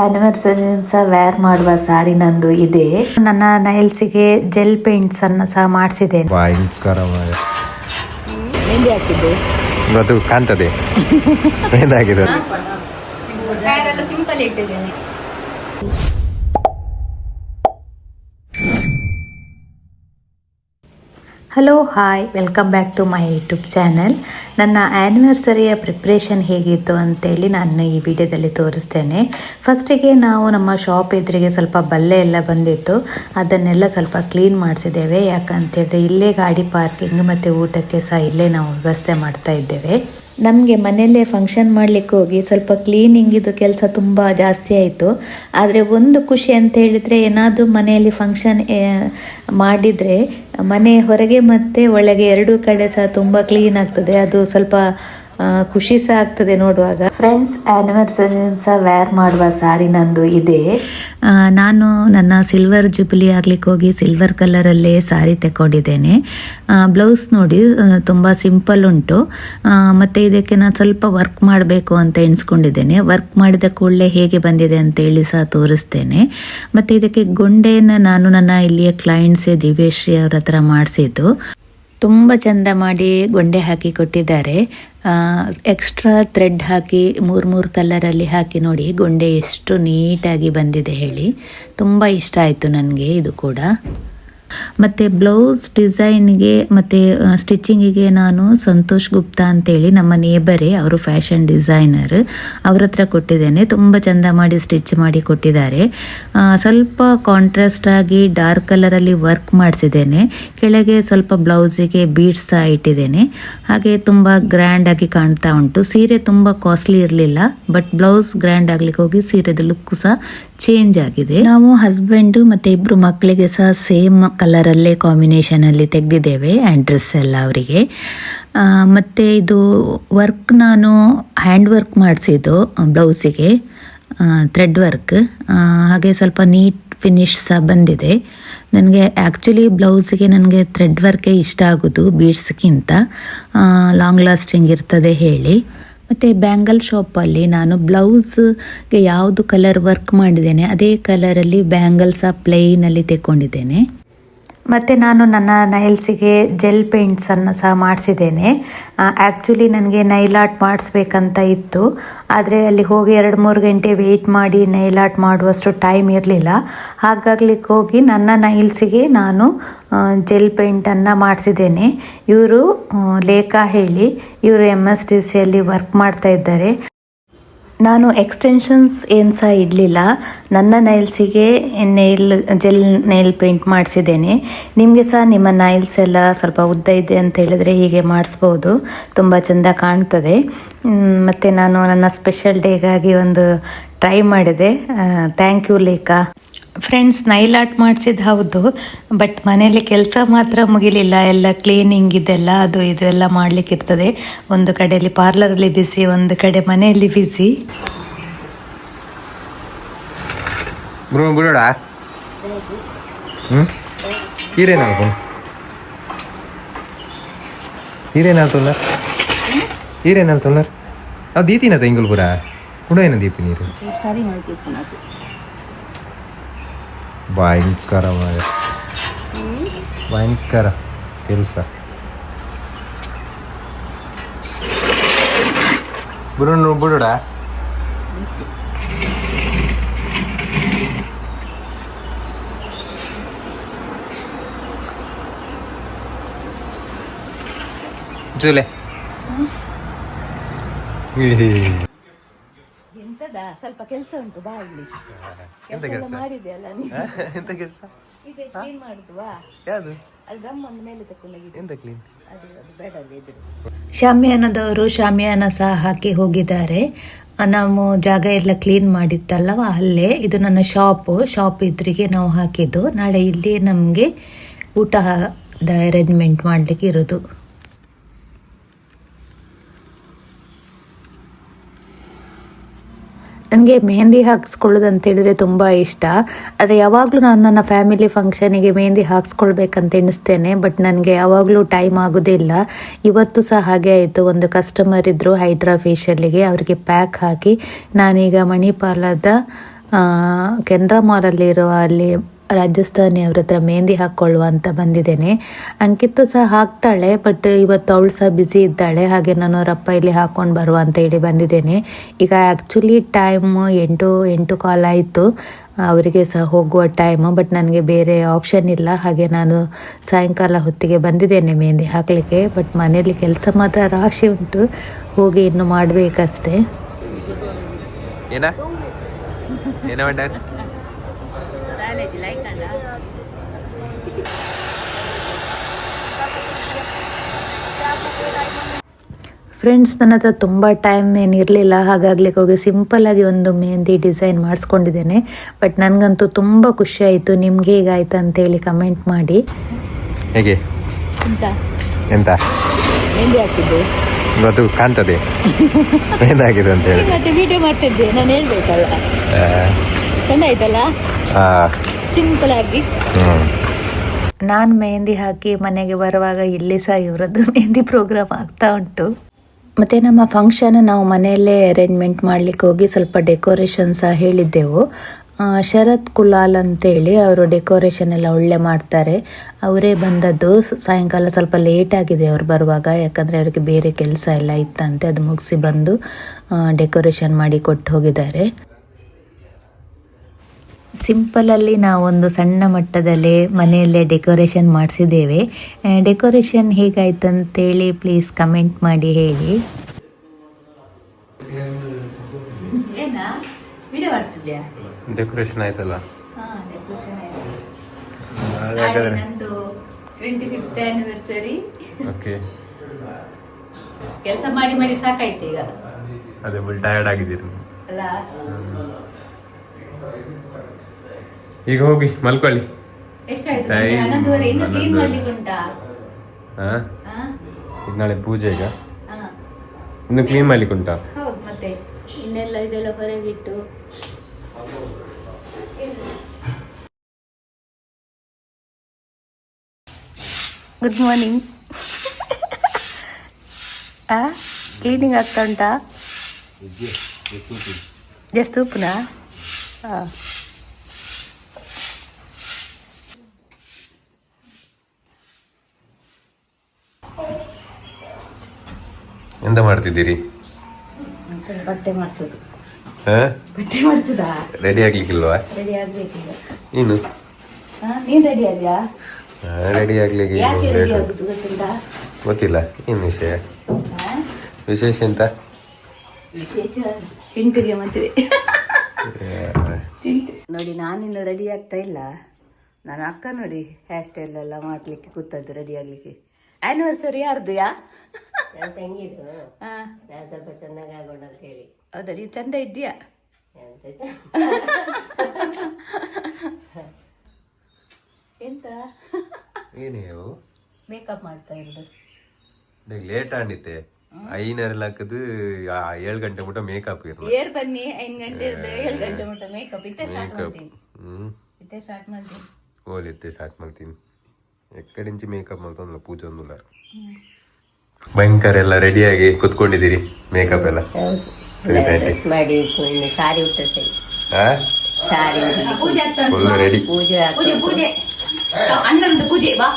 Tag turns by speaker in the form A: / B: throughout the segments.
A: Anniversary ಸಹ wear ಮಾಡುವ ಸಾರಿ ನಂದು ಇದೆ. ನನ್ನ ನೈಲ್ಸಿಗೆ ಜೆಲ್ ಪೇಂಟ್ಸ್ ಅನ್ನು ಸಹ ಮಾಡಿಸಿದ್ದೇನೆ.
B: ಭಯಂಕರವಾದ.
C: ಮೆಹಂದಿ ಹಾಕಿದ್ದು.
B: ಅದು ಕಾಣ್ತದೆ. ಏನಾಗಿದೆ
C: ಹೇರ್ ಎಲ್ಲ ಸಿಂಪಲ್ ಇಟ್ಟಿದ್ದೇನೆ.
A: Hello hi welcome back to my YouTube channel ನನ್ನ ಆ್ಯನಿವರ್ಸರಿಯ ಪ್ರಿಪ್ರೇಷನ್ ಹೇಗಿತ್ತು ಅಂತೇಳಿ ನಾನು ಈ ವಿಡಿಯೋದಲ್ಲಿ ತೋರಿಸ್ತೇನೆ. ಫಸ್ಟಿಗೆ ನಾವು ನಮ್ಮ ಶಾಪ್ ಎದುರಿಗೆ ಸ್ವಲ್ಪ ಬಲ್ಲೆ ಎಲ್ಲ ಬಂದಿತ್ತು. ಅದನ್ನೆಲ್ಲ ಸ್ವಲ್ಪ ಕ್ಲೀನ್ ಮಾಡಿಸಿದ್ದೇವೆ. ಯಾಕಂತೇಳಿದ್ರೆ ಇಲ್ಲೇ ಗಾಡಿ ಪಾರ್ಕಿಂಗ್ ಮತ್ತು ಊಟಕ್ಕೆ ಸಹ ಇಲ್ಲೇ ನಾವು ವ್ಯವಸ್ಥೆ ಮಾಡ್ತಾ ಇದ್ದೇವೆ. ನಮಗೆ ಮನೆಯಲ್ಲೇ ಫಂಕ್ಷನ್ ಮಾಡಲಿಕ್ಕೆ ಹೋಗಿ ಸ್ವಲ್ಪ ಕ್ಲೀನಿಂಗಿದು ಕೆಲಸ ತುಂಬ ಜಾಸ್ತಿ ಆಯಿತು. ಆದರೆ ಒಂದು ಖುಷಿ ಅಂತ ಹೇಳಿದರೆ ಏನಾದರೂ ಮನೆಯಲ್ಲಿ ಫಂಕ್ಷನ್ ಮಾಡಿದರೆ ಮನೆ ಹೊರಗೆ ಮತ್ತು ಒಳಗೆ ಎರಡೂ ಕಡೆ ಸಹ ತುಂಬ ಕ್ಲೀನ್ ಆಗ್ತದೆ. ಅದು ಸ್ವಲ್ಪ ಖುಷಿ ಸಹ ಆಗ್ತದೆ ನೋಡುವಾಗ. ಫ್ರೆಂಡ್ಸ್ ಆ್ಯನಿವರ್ಸರಿ ಸಹ ವೇರ್ ಮಾಡುವ ಸಾರಿ ನಂದು ಇದೆ. ನಾನು ನನ್ನ ಸಿಲ್ವರ್ ಜುಬಿಲಿ ಆಗ್ಲಿಕ್ಕೆ ಹೋಗಿ ಸಿಲ್ವರ್ ಕಲರಲ್ಲೇ ಸಾರಿ ತಗೊಂಡಿದ್ದೇನೆ. ಬ್ಲೌಸ್ ನೋಡಿ ತುಂಬ ಸಿಂಪಲ್ ಉಂಟು. ಮತ್ತು ಇದಕ್ಕೆ ನಾನು ಸ್ವಲ್ಪ ವರ್ಕ್ ಮಾಡಬೇಕು ಅಂತ ಎಣಿಸ್ಕೊಂಡಿದ್ದೇನೆ. ವರ್ಕ್ ಮಾಡಿದ ಕೂಡಲೇ ಹೇಗೆ ಬಂದಿದೆ ಅಂತ ಹೇಳಿ ಸಹ ತೋರಿಸ್ತೇನೆ. ಮತ್ತೆ ಇದಕ್ಕೆ ಗೊಂಡೆಯನ್ನು ನಾನು ನನ್ನ ಇಲ್ಲಿಯ ಕ್ಲೈಂಟ್ಸ್ ದಿವ್ಯಶ್ರೀ ಅವ್ರ ಹತ್ರ ಮಾಡಿಸಿದ್ದು. ತುಂಬ ಚಂದ ಮಾಡಿ ಗೊಂಡೆ ಹಾಕಿ ಕೊಟ್ಟಿದ್ದಾರೆ. ಎಕ್ಸ್ಟ್ರಾ ಥ್ರೆಡ್ ಹಾಕಿ ಮೂರು ಮೂರು ಕಲರಲ್ಲಿ ಹಾಕಿ ನೋಡಿ ಗೊಂಡೆ ಎಷ್ಟು ನೀಟಾಗಿ ಬಂದಿದೆ ಹೇಳಿ. ತುಂಬ ಇಷ್ಟ ಆಯಿತು ನನಗೆ ಇದು ಕೂಡ. ಮತ್ತು ಬ್ಲೌಸ್ ಡಿಸೈನ್ಗೆ ಮತ್ತು ಸ್ಟಿಚಿಂಗಿಗೆ ನಾನು ಸಂತೋಷ್ ಗುಪ್ತಾ ಅಂತೇಳಿ ನಮ್ಮ ನೇಬರೇ ಅವರು ಫ್ಯಾಷನ್ ಡಿಸೈನರ್ ಅವ್ರ ಹತ್ರ ಕೊಟ್ಟಿದ್ದೇನೆ. ತುಂಬ ಚಂದ ಮಾಡಿ ಸ್ಟಿಚ್ ಮಾಡಿ ಕೊಟ್ಟಿದ್ದಾರೆ. ಸ್ವಲ್ಪ ಕಾಂಟ್ರಾಸ್ಟ್ ಆಗಿ ಡಾರ್ಕ್ ಕಲರಲ್ಲಿ ವರ್ಕ್ ಮಾಡಿಸಿದ್ದೇನೆ. ಕೆಳಗೆ ಸ್ವಲ್ಪ ಬ್ಲೌಸಿಗೆ ಬೀಡ್ಸ್ ಸಹ ಇಟ್ಟಿದ್ದೇನೆ. ಹಾಗೆ ತುಂಬ ಗ್ರ್ಯಾಂಡ್ ಆಗಿ ಕಾಣ್ತಾ ಉಂಟು. ಸೀರೆ ತುಂಬ ಕಾಸ್ಟ್ಲಿ ಇರಲಿಲ್ಲ ಬಟ್ ಬ್ಲೌಸ್ ಗ್ರ್ಯಾಂಡ್ ಆಗ್ಲಿಕ್ಕೆ ಹೋಗಿ ಸೀರೆದ ಲುಕ್ ಸಹ ಚೇಂಜ್ ಆಗಿದೆ. ನಾವು ಹಸ್ಬೆಂಡ್ ಮತ್ತೆ ಇಬ್ರು ಮಕ್ಕಳಿಗೆ ಸಹ ಸೇಮ್ ಕಲರ್ ಅಲ್ಲೇ ಕಾಂಬಿನೇಷನ್ ಅಲ್ಲಿ ತೆಗೆದಿದ್ದೇವೆ ಡ್ರೆಸ್ ಎಲ್ಲ ಅವರಿಗೆ. ಮತ್ತೆ ಇದು ವರ್ಕ್ ನಾನು ಹ್ಯಾಂಡ್ ವರ್ಕ್ ಮಾಡಿಸಿದ್ದು ಬ್ಲೌಸಿಗೆ ಥ್ರೆಡ್ ವರ್ಕ್ ಹಾಗೆ ಸ್ವಲ್ಪ ನೀಟ್ ಫಿನಿಶ್ ಸಹ ಬಂದಿದೆ. ನನಗೆ ಆ್ಯಕ್ಚುಲಿ ಬ್ಲೌಸಿಗೆ ನನಗೆ ಥ್ರೆಡ್ ವರ್ಕೇ ಇಷ್ಟ ಆಗೋದು ಬೀಡ್ಸ್ಗಿಂತ ಲಾಂಗ್ ಲಾಸ್ಟಿಂಗ್ ಇರ್ತದೆ ಹೇಳಿ. ಮತ್ತು ಬ್ಯಾಂಗಲ್ ಶಾಪಲ್ಲಿ ನಾನು ಬ್ಲೌಸ್ಗೆ ಯಾವುದು ಕಲರ್ ವರ್ಕ್ ಮಾಡಿದ್ದೇನೆ ಅದೇ ಕಲರಲ್ಲಿ ಬ್ಯಾಂಗಲ್ಸ ಪ್ಲೇನಲ್ಲಿ ತೆಕ್ಕೊಂಡಿದ್ದೇನೆ. ಮತ್ತು ನಾನು ನನ್ನ ನೈಲ್ಸಿಗೆ ಜೆಲ್ ಪೇಂಟ್ಸನ್ನು ಸಹ ಮಾಡಿಸಿದ್ದೇನೆ. ಆ್ಯಕ್ಚುಲಿ ನನಗೆ ನೈಲ್ ಆರ್ಟ್ ಮಾಡಿಸ್ಬೇಕಂತ ಇತ್ತು. ಆದರೆ ಅಲ್ಲಿ ಹೋಗಿ ಎರಡು ಮೂರು ಗಂಟೆ ವೆಯ್ಟ್ ಮಾಡಿ ನೈಲ್ ಆರ್ಟ್ ಮಾಡುವಷ್ಟು ಟೈಮ್ ಇರಲಿಲ್ಲ. ಹಾಗಾಗ್ಲಿಕ್ಕೆ ಹೋಗಿ ನನ್ನ ನೈಲ್ಸಿಗೆ ನಾನು ಜೆಲ್ ಪೇಂಟನ್ನು ಮಾಡಿಸಿದ್ದೇನೆ. ಇವರು ಲೇಖಾ ಹೇಳಿ, ಇವರು ಎಂ ಎಸ್ ಡಿ ಸಿಯಲ್ಲಿ ವರ್ಕ್ ಮಾಡ್ತಾ ಇದ್ದಾರೆ. ನಾನು ಎಕ್ಸ್ಟೆನ್ಷನ್ಸ್ ಏನು ಸಹ ಇಡಲಿಲ್ಲ. ನನ್ನ ನೈಲ್ಸಿಗೆ ನೈಲ್ ಜೆಲ್ ನೈಲ್ ಪೇಂಟ್ ಮಾಡಿಸಿದ್ದೇನೆ. ನಿಮಗೆ ಸಹ ನಿಮ್ಮ ನೈಲ್ಸ್ ಎಲ್ಲ ಸ್ವಲ್ಪ ಉದ್ದ ಇದೆ ಅಂತ ಹೇಳಿದ್ರೆ ಹೀಗೆ ಮಾಡಿಸ್ಬೋದು. ತುಂಬ ಚೆಂದ ಕಾಣ್ತದೆ. ಮತ್ತು ನಾನು ನನ್ನ ಸ್ಪೆಷಲ್ ಡೇಗಾಗಿ ಒಂದು ಟ್ರೈ ಮಾಡಿದೆ. Thank you Lekha. Friends nail art ಮಾಡಿಸಿದ್ದು ಹೌದು ಬಟ್ ಮನೆಯಲ್ಲಿ ಕೆಲಸ ಮಾತ್ರ ಮುಗಿಲಿಲ್ಲ. ಎಲ್ಲ ಕ್ಲೀನಿಂಗ್ ಇದೆಲ್ಲ ಅದು ಇದೆಲ್ಲ ಮಾಡ್ಲಿಕ್ಕೆ ಇರ್ತದೆ. ಒಂದು ಕಡೆಯಲ್ಲಿ ಪಾರ್ಲರಲ್ಲಿ ಬಿಸಿ ಒಂದು ಕಡೆ ಮನೆಯಲ್ಲಿ ಬಿಸಿ
B: ಅವು ದೀತಿನ ತೆಂಗಲ್ಪುರ ಕೂಡ ಏನ ದೀಪಿ ನೀರು?
C: ಸರಿ
B: ಭಯಂಕರವಾದ ಭಯಂಕರ ಕೆಲಸ ಬಿಡು ಬಿಡೋಡ ಜೂಲೆ
C: ಎಂತದ ಸ್ವಲ್ಪ ಕೆಲಸ ಉಂಟು ಬಾ ಇಲ್ಲಿ.
B: ಎಂತ ಕೆಲಸ?
C: ಮಾಡಿದೆ ಅಲ್ಲ ನೀ
B: ಎಂತ ಕೆಲಸ?
C: ಇದೆ ಕ್ಲೀನ್ ಮಾಡುದುವಾ?
B: ಯಾವುದು?
C: ಅಲ್ಲಿ ಡ್ರಮ್ ಒಂದು ಮೇಲೆ ತಕೊಂಡೋಗಿದ್ದು
B: ಎಂತ ಕ್ಲೀನ್
C: ಅದು ಅದು ಬೇಡ ಅಲ್ಲಿ ಎದುರು.
A: ಶಾಮಿಯಾನದವರು ಶಾಮಿಯಾನ ಸಹ ಹಾಕಿ ಹೋಗಿದ್ದಾರೆ ನಾವು ಜಾಗ ಎಲ್ಲ ಕ್ಲೀನ್ ಮಾಡಿತ್ತಲ್ಲವ? ಅಲ್ಲೇ ಇದು ನನ್ನ ಶಾಪು ಶಾಪ್ ಇದ್ರಿಗೆ ನಾವು ಹಾಕಿದ್ದು. ನಾಳೆ ಇಲ್ಲಿ ನಮಗೆ ಊಟ ಅರೇಂಜ್ಮೆಂಟ್ ಮಾಡಲಿಕ್ಕೆ ಇರೋದು. ನನಗೆ ಮೆಹಂದಿ ಹಾಕಿಸ್ಕೊಳ್ಳೋದು ಅಂತ ಹೇಳಿದ್ರೆ ತುಂಬ ಇಷ್ಟ. ಆದರೆ ಯಾವಾಗಲೂ ನಾನು ನನ್ನ ಫ್ಯಾಮಿಲಿ ಫಂಕ್ಷನಿಗೆ ಮೆಹಂದಿ ಹಾಕ್ಸ್ಕೊಳ್ಬೇಕಂತ ಎಣಿಸ್ತೇನೆ ಬಟ್ ನನಗೆ ಯಾವಾಗಲೂ ಟೈಮ್ ಆಗೋದಿಲ್ಲ ಇವತ್ತು ಸಹ ಹಾಗೆ ಆಯಿತು. ಒಂದು ಕಸ್ಟಮರ್ ಇದ್ದರು ಹೈಡ್ರಾ ಫೇಶಿಯಲ್ಲಿಗೆ ಅವರಿಗೆ ಪ್ಯಾಕ್ ಹಾಕಿ ನಾನೀಗ ಮಣಿಪಾಲದ ಕೆನರಾ ಮಾಲಲ್ಲಿರುವ ಅಲ್ಲಿ ರಾಜಸ್ಥಾನಿ ಅವ್ರ ಹತ್ರ ಮೆಹಂದಿ ಹಾಕ್ಕೊಳ್ಳುವ ಅಂತ ಬಂದಿದ್ದೇನೆ. ಅಂಕಿತ ಸಹ ಹಾಕ್ತಾಳೆ ಬಟ್ ಇವತ್ತು ಅವಳು ಸಹ ಬ್ಯುಸಿ ಇದ್ದಾಳೆ. ಹಾಗೆ ನಾನು ಅವರಪ್ಪ ಇಲ್ಲಿ ಹಾಕ್ಕೊಂಡು ಬರುವ ಅಂತ ಹೇಳಿ ಬಂದಿದ್ದೇನೆ. ಈಗ ಆ್ಯಕ್ಚುಲಿ ಟೈಮ್ ಎಂಟು ಎಂಟು ಕಾಲ್ ಆಯಿತು. ಅವರಿಗೆ ಸಹ ಹೋಗುವ ಟೈಮು ಬಟ್ ನನಗೆ ಬೇರೆ ಆಪ್ಷನ್ ಇಲ್ಲ. ಹಾಗೆ ನಾನು ಸಾಯಂಕಾಲ ಹೊತ್ತಿಗೆ ಬಂದಿದ್ದೇನೆ ಮೆಹಂದಿ ಹಾಕಲಿಕ್ಕೆ ಬಟ್ ಮನೆಯಲ್ಲಿ ಕೆಲಸ ಮಾತ್ರ ರಾಶಿ ಉಂಟು. ಹೋಗಿ ಇನ್ನು ಮಾಡಬೇಕಷ್ಟೇ.
B: ಏನ ಮಂಡ
A: ಫ್ರೆಂಡ್ಸ್ ನನ್ನ ಹತ್ರ ತುಂಬ ಟೈಮ್ ಏನು ಇರಲಿಲ್ಲ ಹಾಗಾಗ್ಲಿಕ್ಕೆ ಹೋಗಿ ಸಿಂಪಲ್ಲಾಗಿ ಒಂದು ಮೆಹಂದಿ ಡಿಸೈನ್ ಮಾಡಿಸ್ಕೊಂಡಿದ್ದೇನೆ. ಬಟ್ ನನಗಂತೂ ತುಂಬ ಖುಷಿ ಆಯಿತು. ನಿಮ್ಗೆ ಹೇಗಾಯ್ತು ಅಂತೇಳಿ ಕಮೆಂಟ್ ಮಾಡಿ.
B: ಹೇಗೆ?
C: ಎಂತ? ಮೆಹಂದಿ ಹಾಕಿದ್ದು?
B: ಇವತ್ತು ಕಾಣ್ತದೆ. ಏನಾಗಿದೆ ಅಂತ ಹೇಳಿ.
C: ಮತ್ತೆ ವಿಡಿಯೋ ಮಾಡ್ತಿದ್ದೆ. ನಾನು ಹೇಳ್ಬೇಕಲ್ಲ. ಚೆಂದ ಆಯ್ತಲ್ಲ ಸಿಂಪಲ್ ಆಗಿ.
A: ನಾನು ಮೆಹಂದಿ ಹಾಕಿ ಮನೆಗೆ ಬರುವಾಗ ಇಲ್ಲಿ ಸಹ ಇವರದ್ದು ಮೆಹಂದಿ ಪ್ರೋಗ್ರಾಮ್ ಆಗ್ತಾ ಉಂಟು. ಮತ್ತು ನಮ್ಮ ಫಂಕ್ಷನ್ ನಾವು ಮನೆಯಲ್ಲೇ ಅರೇಂಜ್ಮೆಂಟ್ ಮಾಡಲಿಕ್ಕೆ ಹೋಗಿ ಸ್ವಲ್ಪ ಡೆಕೋರೇಷನ್ ಸಹ ಹೇಳಿದ್ದೆವು. ಶರತ್ ಕುಲಾಲ್ ಅಂತೇಳಿ ಅವರು ಡೆಕೋರೇಷನ್ ಎಲ್ಲ ಒಳ್ಳೆ ಮಾಡ್ತಾರೆ. ಅವರೇ ಬಂದದ್ದು ಸಾಯಂಕಾಲ ಸ್ವಲ್ಪ ಲೇಟ್ ಆಗಿದೆ ಅವ್ರು ಬರುವಾಗ ಯಾಕಂದರೆ ಅವರಿಗೆ ಬೇರೆ ಕೆಲಸ ಎಲ್ಲ ಇತ್ತಂತೆ ಅದು ಮುಗಿಸಿ ಬಂದು ಡೆಕೋರೇಷನ್ ಮಾಡಿ ಕೊಟ್ಟು ಹೋಗಿದ್ದಾರೆ. ಸಿಂಪಲಲ್ಲಿ ನಾವೊಂದು ಸಣ್ಣ ಮಟ್ಟದಲ್ಲಿ ಮನೆಯಲ್ಲೇ ಡೆಕೋರೇಷನ್ ಮಾಡಿಸಿದ್ದೇವೆ. ಡೆಕೋರೇಷನ್ ಹೇಗಾಯ್ತು ಅಂತೇಳಿ ಪ್ಲೀಸ್ ಕಮೆಂಟ್ ಮಾಡಿ ಹೇಳಿ.
B: ಡೆಕೋರೇಷನ್ ಆಯ್ತಲ್ಲ.
C: ಹಾಂ ಡೆಕೋರೇಷನ್ ಆಯ್ತು.
B: ಹಾಗಾದ್ರೆ
C: ನಂದು ಟ್ವೆಂಟಿ
B: ಓಕೆ
C: ಕೆಲಸ ಮಾಡಿ ಮಾಡಿ ಸಾಕಾಯ್ತು ಈಗ.
B: ಅದೇ ಫುಲ್ ಟಯರ್ಡ್ ಆಗಿದ್ದೀರಿ
C: ಅಲ್ಲ?
B: ಈಗ ಹೋಗಿ ಮಲ್ಕೊಳ್ಳಿ.
C: ಎಷ್ಟಾಯ್ತು?
B: Time
C: ಹನ್ನೊಂದುವರೆ ಇನ್ನು ಕ್ಲೀನ್ ಮಾಡ್ಲಿಕ್ಕೆ ಉಂಟಾ
B: ಹಾ
C: ಹಾ
B: ಈಗ ನಾಳೆ ಪೂಜೆ ಈಗ.
C: ಹಾ
B: ಇನ್ನು ಕ್ಲೀನ್ ಮಾಡ್ಲಿಕ್ಕೆ ಉಂಟಾ
C: ಮತ್ತೆ ಇನ್ನೆಲ್ಲ ಇದೆಲ್ಲ ಹೊರಗಿಟ್ಟು.
A: ಗುಡ್ ಮಾರ್ನಿಂಗ್ ಆ? ಕ್ಲೀನಿಂಗ್ ಆಗ್ತಾ ಉಂಟಾ? ಜಸ್ಟ್ ಉಪ್ಪುನಾ ಹಾಂ
B: ಎಂತ ಮಾಡ್ತಿದ್ದೀರಿ?
C: ಬಟ್ಟೆ ಮಾಡಿಸೋದು.
B: ಹಾ?
C: ಬಟ್ಟೆ ಮಾಡಿಸೋದಾ?
B: ರೆಡಿ ಆಗ್ಲಿಕ್ಕಿಲ್ವಾ?
C: ರೆಡಿ
B: ನೀನ್?
C: ರೆಡಿ ಆದ್ಯಾ
B: ರೆಡಿ ಆಗ್ಲಿಕ್ಕೆ
C: ಯಾಕೆ
B: ಇನ್ನು
C: ರೆಡಿ
B: late.
C: ಆಗುದು ಗೊತ್ತಿಲ್ಲ.
B: ಗೊತ್ತಿಲ್ಲ. ಏನು ವಿಷಯ? ವಿಶೇಷ ಎಂತ?
C: ವಿಶೇಷ ಚಿಂಟುಗೆ ಮದುವೆ.
B: ಆ,
C: ಚಿಂಟು ನೋಡಿ ನಾನಿನ್ನು ರೆಡಿ ಆಗ್ತಾ ಇಲ್ಲ. ನಾನು ಅಕ್ಕ ನೋಡಿ ಹೇರ್ ಸ್ಟೈಲ್ ಎಲ್ಲ ಮಾಡ್ಲಿಕ್ಕೆ ಕೂತದ್ದು ರೆಡಿ ಆಗ್ಲಿಕ್ಕೆ. ಆನಿವರ್ಸರಿ ಯಾರ್ದು ಯಾ?
D: ತಂಗಿದು
C: ಹಾ.
D: ನಾನು ಸ್ವಲ್ಪ ಚೆನ್ನಾಗಿ ಆಗೋಣ ಅಂತ ಹೇಳಿ.
C: ಹೌದಾ? ನೀನು ಚಂದ ಇದ್ದೀಯಾ?
D: ಎಂತ
B: ಏನು
C: ಮೇಕಪ್ ಮಾಡ್ತಾ ಇರೋದು.
B: ಲೇಟ್ ಆಂಡಿತ್ತೆ. ಐನರೆಲ್ಲ ಹಾಕದು ಏಳು ಗಂಟೆ ಮುಟ್ಟ ಮೇಕಪ್ ಇರೋದು
C: ಏರ್ ಬನ್ನಿ ಐದು ಗಂಟೆ ಏಳು ಗಂಟೆ ಮುಟ್ಟ ಮೇಕಪ್ ಇತ್ತೆ ಸ್ಟಾರ್ಟ್ ಮಾಡ್ತೀನಿ. ಇತ್ತೆ ಸ್ಟಾರ್ಟ್ ಮಾಡ್ತೀನಿ.
B: ಓಲಿತ್ತೆ ಸ್ಟಾರ್ಟ್ ಮಾಡ್ತೀನಿ. ಎಕ್ಕಡಿಂಚಿ ಮೇಕಪ್ ಪೂಜೆ ಭಯಂಕರ ಎಲ್ಲ ರೆಡಿಯಾಗಿ ಕುತ್ಕೊಂಡಿದ್ದೀರಿ. ಮೇಕಪ್ ಎಲ್ಲ. ಸರಿ ಆಂಟಿ
D: ಡ್ರೆಸ್ ಮಾಡಿ ಇನ್ನು ಸಾರಿ ಉಟ್ಟೆ ಸಾರಿ
C: ಪೂಜೆ ಆಗ್ತಾ ಉಂಟು.
B: ಫುಲ್ ರೆಡಿ
D: ಪೂಜೆ
C: ಪೂಜೆ ಪೂಜೆ. ಅಣ್ಣಂದು ಪೂಜೆ ಬಾ.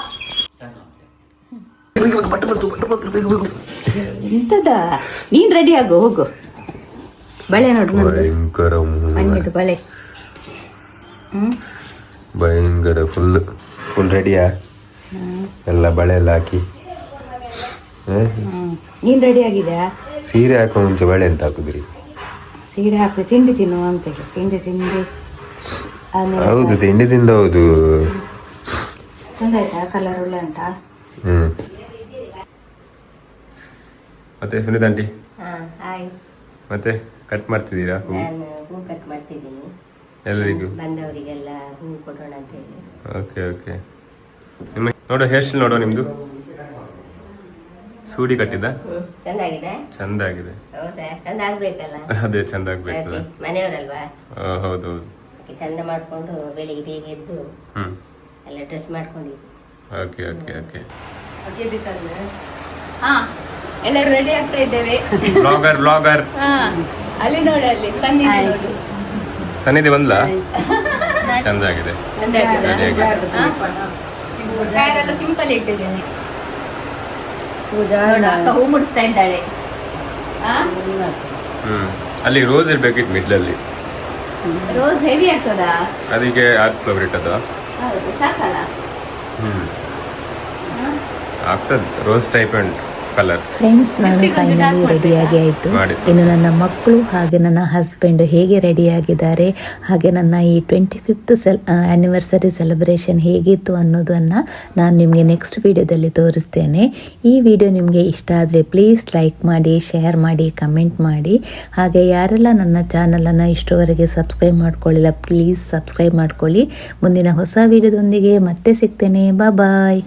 C: ಎಂತದ? ನೀನ್ ರೆಡಿ ಆಗು ಹೋಗು. ಬಳೆ ನೋಡು
B: ಭಯಂಕರ
C: ಮಣ್ಣಿದು ಬಳೆ. ಹ್ಮ್?
B: ಭಯಂಕರ ಫುಲ್ ಫುಲ್ ರೆಡಿಯಾ ಎಲ್ಲ ಬಳೆ ಎಲ್ಲ ಹಾಕಿ.
C: ನೀನ್ ರೆಡಿ ಆಗಿದ್ಯಾ?
B: ಸೀರೆ ಹಾಕೋ ಮುಂಚೆ ಬಳೆ ಅಂತ ಹಾಕಿದ್ರಿ.
C: ಸೀರೆ ಹಾಕಿ ತಿಂಡಿ ತಿನ್ನುವ ಅಂತ ತಿಂಡಿ ತಿಂಡಿ.
B: ಹೌದು ತಿಂಡಿ ತಿಂಡಿದಿಂದ ಹೌದು
C: ಚಂದ ಆಯ್ತಾ ಕಲರ್ ಒಳ್ಳೆ ಉಂಟಾ?
B: ಹ್ಮ್. ಮತ್ತೆ ಸುನೀತ್ ಆಂಟಿ
D: ಹಾಯ್
B: ಮತ್ತೆ ಕಟ್ ಮಾಡ್ತಿದ್ದೀರಾ ಹೂ?
D: ನಾನು ಹೂ ಕಟ್ ಮಾಡ್ತಿದ್ದೀನಿ.
B: ಎಲ್ಲರಿಗೂ
D: ಬಂದವರಿಗೆಲ್ಲ ಹೂ ಕೊಡೋಣ ಅಂತ ಹೇಳಿ.
B: Okay okay. ನಿಮ್ಮ ನೋಡೋ ಹೇರ್ ಸ್ಟೈಲ್ ನೋಡೋ ನಿಮ್ದು. ಸೂಡಿ ಕಟ್ಟಿದ?
D: ಚಂದಾಗಿದೆ? ಚೆನ್ನಾಗಿದೆ
B: ಚಂದ ಆಗಿದೆ
D: ಹೌದಾ? ಚಂದ ಆಗ್ಬೇಕಲ್ಲ
B: ಅದೇ ಚಂದ ಆಗ್ಬೇಕಲ್ಲ?
D: ಮನೆಯವರಲ್ವಾ?
B: ಹೌದು ಹೌದು.
D: ಚಂದ ಮಾಡ್ಕೊಂಡು ಬೆಳಿಗ್ಗೆ ಬೇಗ ಎದ್ದು
B: ಹ್ಮ್.
D: ಎಲ್ಲ ಡ್ರೆಸ್ ಮಾಡ್ಕೊಂಡಿದ್ವಿ.
B: Okay okay okay.
C: ಹಾ ಎಲ್ಲರೂ ರೆಡಿ ಆಗ್ತಾ ಇದ್ದೇವೆ.
B: ಬ್ಲಾಗರ್ ಬ್ಲಾಗರ್
C: ಹಾ ಅಲ್ಲಿ ನೋಡಿ ಅಲ್ಲಿ. ಸನ್ನಿ ನೋಡು.
B: ಸನ್ನಿಧಿ ಬಂದ್ಲ? ಚಂದ ಆಗಿದೆ.
D: ಸಿಂಪಲ್ ಇಟ್ಟಿದ್ದೇನೆ. ನೋಡು, ಅಕ್ಕ ಹೂ ಮುಡಿಸ್ತಾ ಇದ್ದಾಳೆ?
B: ಹ್ಮ್. ಅಲ್ಲಿ ರೋಸ್ ಇರ್ಬೇಕಿತ್ತು ಮಿಡ್ಲಲ್ಲಿ.
D: ರೋಸ್ ಹೆವಿ ಆಗ್ತದಾ?
B: ಅದಕ್ಕೆ ಆರ್ಟ್ ಫೇವ್ರೇಟ್ ಅದು
D: ಹೌದು ಸಾಕಲ್ಲ?
B: ಹ್ಮ್. ಆಗ್ತದೆ rose type and colour
A: friends ನಾನು ಫೈನಲಿ ರೆಡಿಯಾಗಿ ಆಯಿತು. ಇನ್ನು ನನ್ನ ಮಕ್ಕಳು ಹಾಗೆ ನನ್ನ ಹಸ್ಬೆಂಡ್ ಹೇಗೆ ರೆಡಿಯಾಗಿದ್ದಾರೆ ಹಾಗೆ ನನ್ನ ಈ twenty fifth silver anniversary celebration ಹೇಗಿತ್ತು ಅನ್ನೋದನ್ನು ನಾನು ನಿಮಗೆ ನೆಕ್ಸ್ಟ್ ವಿಡಿಯೋದಲ್ಲಿ ತೋರಿಸ್ತೇನೆ. ಈ ವಿಡಿಯೋ ನಿಮಗೆ ಇಷ್ಟ ಆದರೆ ಪ್ಲೀಸ್ ಲೈಕ್ ಮಾಡಿ ಶೇರ್ ಮಾಡಿ ಕಮೆಂಟ್ ಮಾಡಿ. ಹಾಗೆ ಯಾರೆಲ್ಲ ನನ್ನ ಚಾನಲನ್ನು ಇಷ್ಟರವರೆಗೆ ಸಬ್ಸ್ಕ್ರೈಬ್ ಮಾಡ್ಕೊಳ್ಳಿಲ್ಲ ಪ್ಲೀಸ್ ಸಬ್ಸ್ಕ್ರೈಬ್ ಮಾಡ್ಕೊಳ್ಳಿ. ಮುಂದಿನ ಹೊಸ ವಿಡಿಯೋದೊಂದಿಗೆ ಮತ್ತೆ ಸಿಗ್ತೇನೆ. ಬಾಯ್